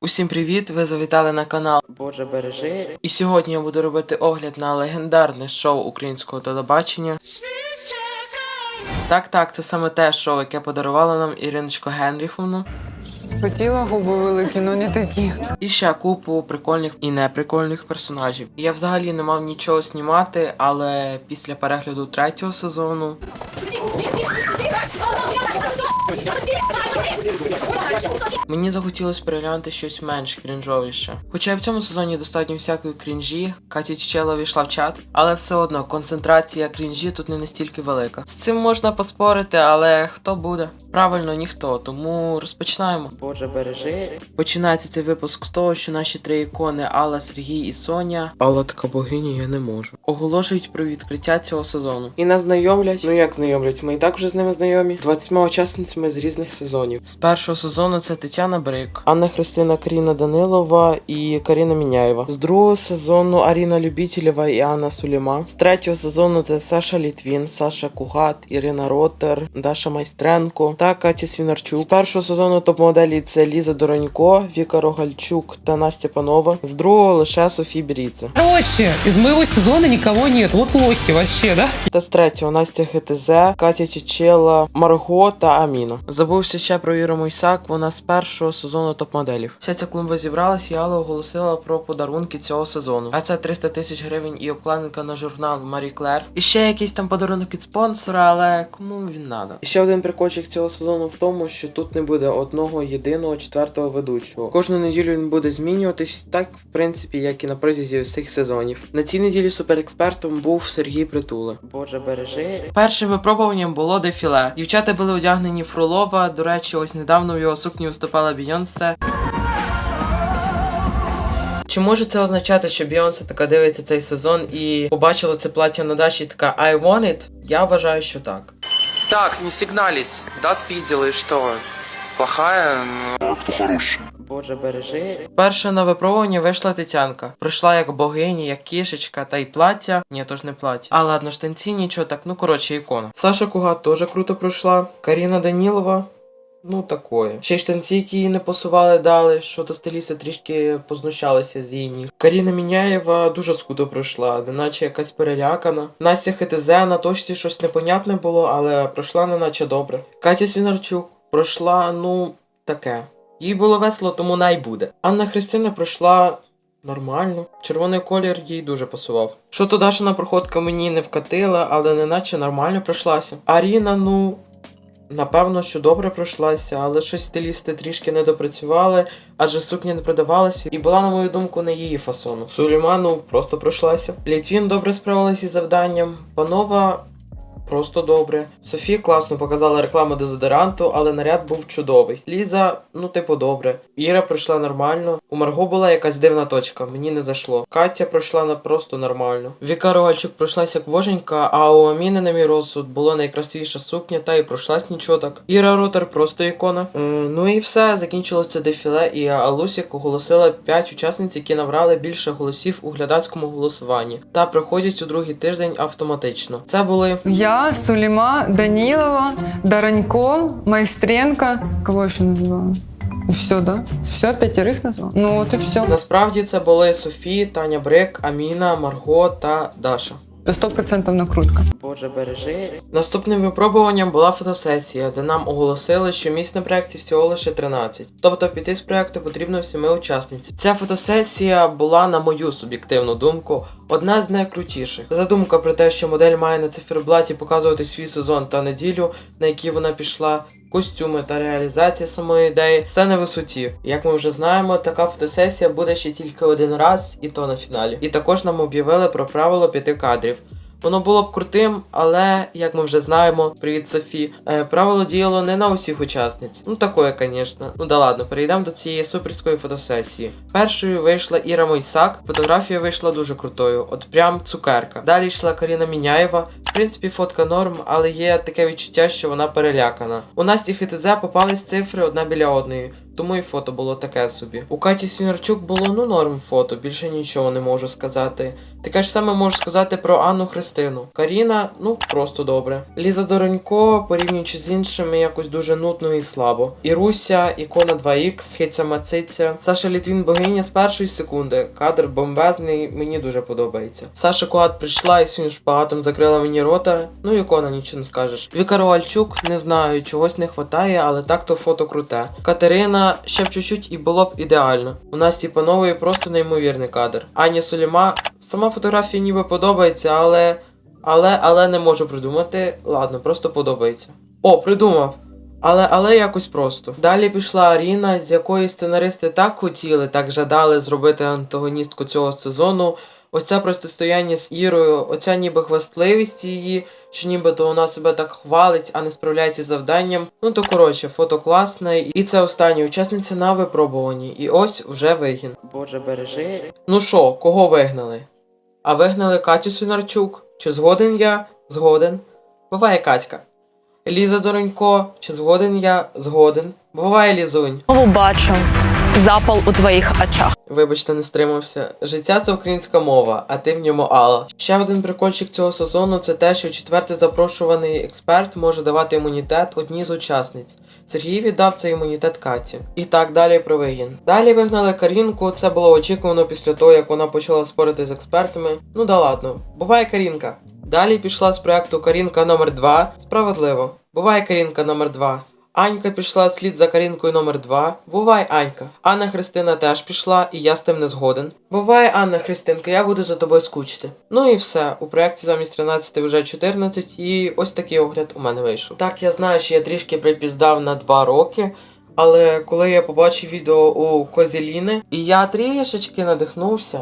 Усім привіт! Ви завітали на канал Боже бережи. І сьогодні я буду робити огляд на легендарне шоу українського телебачення. Так, так, це саме те шоу, яке подарувала нам Іриночка Генріховна. Хотіла губи великі, але не такі. І ще купу прикольних і неприкольних персонажів. Я взагалі не мав нічого знімати, але після перегляду третього сезону Мені захотілося переглянути щось менш крінжовіше. Хоча в цьому сезоні достатньо всякої крінжі, Катя Чечела війшла в чат, але все одно концентрація крінжі тут не настільки велика. З цим можна поспорити, але хто буде? Правильно, ніхто. Тому розпочинаємо. Боже бережи. Починається цей випуск з того, що наші три ікони Алла, Сергій і Соня. Алла така богиня, я не можу. Оголошують про відкриття цього сезону. І нас знайомлять. Ну як знайомлять? Ми і так вже з ними знайомі. 20 учасницями з різних сезонів. З першого сезону це Тетяна Брик, Анна Христина Каріна Данилова і Каріна Міняєва. З другого сезону Аріна Любітєлєва і Анна Суліма. З третього сезону це Саша Літвін, Саша Кугат, Ірина Ротер, Даша Майстренко та Катя Свінарчук. З першого сезону топ-моделі це Ліза Доронько, Віка Рогальчук та Настя Панова. З другого лише Софі Біріце. Короче, из моего сезона никого нет. Вот лохи вообще, да? Та з третього Настя ХТЗ, Катя Чечела, Марго та Аміна. Забувся ще про Іру Мойсак, вона з першого сезону топ-моделів. Вся ця клумба зібралась, Алла оголосила про подарунки цього сезону. А це 300 тисяч гривень і обкладинка на журнал Марі Клер. І ще якийсь там подарунок від спонсора, але кому він надо? І ще один прикольчик цього сезону в тому, що тут не буде одного єдиного четвертого ведучого. Кожну неділю він буде змінюватись, так в принципі, як і на протязі усіх сезонів. На цій неділі суперекспертом був Сергій Притула. Боже бережи. Першим випробуванням було дефіле. Дівчата були одягнені Фролова. До речі, ось недавно в його сукні виступала Бійонсе. Чи може це означати, що Бійонсе така дивиться цей сезон і побачила це плаття на Даші і така I want it? Я вважаю, що так. Так, не сигналісь. Да, спіздили, що плохая, но... Боже бережи. Перша на випробування вийшла Тетянка. Прийшла як богиня, як кішечка, та й плаття. Ні, то ж не плаття. А ладно, штанці нічого так, ну коротше, ікона. Саша Кугат теж круто пройшла. Каріна Данілова. Ну, такое. Ще й штанці, які її не посували, дали, що то стилісти трішки познущалися з її. Каріна Міняєва дуже скудо пройшла, неначе якась перелякана. Настя ХТЗ на точці щось непонятне було, але пройшла неначе добре. Катя Свінарчук пройшла, ну, таке. Їй було весело, тому най буде. Анна Христина пройшла нормально. Червоний колір їй дуже пасував. Що то Дашина проходка мені не вкатила, але неначе нормально пройшлася. Аріна, ну. Напевно, що добре пройшлася, але щось стилісти трішки не допрацювали, адже сукня не продавалася і була, на мою думку, не її фасону. Сулейману просто пройшлася. Літвін добре справилася із завданням. Панова просто добре. Софія класно показала рекламу дезодоранту, але наряд був чудовий. Ліза, ну типу, добре. Іра пройшла нормально. У Марго була якась дивна точка, мені не зайшло. Катя пройшла на просто нормально. Віка Рогальчук пройшлася як боженька, а у Аміни, на мій розсуд, була найкрасивіша сукня, та і пройшлась нічого так. Іра Ротер просто ікона. Е, ну і все, закінчилося дефіле, і Алусік оголосила 5 учасниць, які набрали більше голосів у глядацькому голосуванні, та проходять у другий тиждень автоматично. Це були Я, Сулима, Данилова, Доронько, Майстренко. Кого еще называла? И все, да? Все, пятерых назвал? Ну вот и все. насправді це були Софі, Таня Брик, Аміна, Марго та Даша. Это сто процентов накрутка. Боже бережи. Наступним випробуванням була фотосесія, де нам оголосили, що місць на проєкті всього лише 13. Тобто піти з проєкту потрібно всіми учасниці. Ця фотосесія була, на мою суб'єктивну думку, одна з найкрутіших. Задумка про те, що модель має на циферблаті показувати свій сезон та неділю, на які вона пішла. Костюми та реалізація самої ідеї все на висоті. Як ми вже знаємо, така фотосесія буде ще тільки один раз, і то на фіналі. І також нам об'явили про правило п'яти кадрів. Воно було б крутим, але як ми вже знаємо, привіт Софі, е, правило діяло не на усіх учасниць. Ну такое, звісно. Ну да ладно, перейдемо до цієї суперської фотосесії. Першою вийшла Іра Мойсак. Фотографія вийшла дуже крутою, от прям цукерка. Далі йшла Каріна Міняєва. В принципі, фотка норм, але є таке відчуття, що вона перелякана. У Насті ХТЗ попались цифри одна біля одної. Тому і фото було таке собі. У Каті Свінарчук було ну норм фото, більше нічого не можу сказати. Таке ж саме можу сказати про Анну Христину. Каріна, ну просто добре. Ліза Доронько, порівнюючи з іншими, якось дуже нудно і слабо. І Руся, ікона 2Х, хиця мациця. Саша Літвін богиня з першої секунди. Кадр бомбезний, мені дуже подобається. Саша Куат прийшла і своїм шпагатом закрила мені рота. Ну ікона, нічого не скажеш. Віка Ровальчук, не знаю, чогось не хватає, але так то фото круте. Катерина ще б чуть-чуть і було б ідеально. У нас Панової просто неймовірний кадр. Аня Соліма, сама фотографія ніби подобається, але. Але, але не можу придумати. Ладно, просто подобається. О, придумав. Але, але якось просто. Далі пішла Аріна, з якої сценаристи так хотіли, так жадали зробити антагоністку цього сезону. Ось це протистояння з Ірою, оця ніби хвастливість її, що нібито вона себе так хвалить, а не справляється з завданням. Ну то коротше, фото класне, і це остання учасниця на випробуванні. І ось вже вигін. Боже, бережи. Ну що, кого вигнали? А вигнали Катю Свинарчук. Чи згоден я? Згоден. Буває Катька. Ліза Доронько, чи згоден я? Згоден. Буває Лізунь. Бачу запал у твоїх очах. Вибачте, не стримався. Життя це українська мова, а ти в ньому Алла. Ще один прикольчик цього сезону це те, що четвертий запрошуваний експерт може давати імунітет одній з учасниць. Сергій віддав цей імунітет Каті. І так далі про вигін. Далі вигнали Карінку, це було очікувано після того, як вона почала спорити з експертами. Ну да ладно, буває Карінка. Далі пішла з проекту Карінка номер 2 Справедливо. Буває Карінка номер 2 Анька пішла слід за Карінкою номер 2 Бувай, Анька. Анна Христина теж пішла, і я з тим не згоден. Буває, Анна Христинка, я буду за тобою скучити. Ну і все. У проєкті замість 13 вже 14, і ось такий огляд у мене вийшов. Так, я знаю, що я трішки припіздав на 2 роки. Але коли я побачив відео у Козеліни, і я трішечки надихнувся.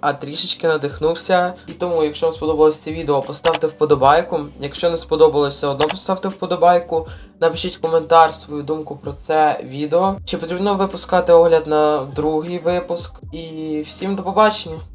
А трішечки надихнувся. І тому, якщо вам сподобалось це відео, поставте вподобайку. Якщо не сподобалось, все одно поставте вподобайку. Напишіть коментар, свою думку про це відео. Чи потрібно випускати огляд на другий випуск? І всім до побачення!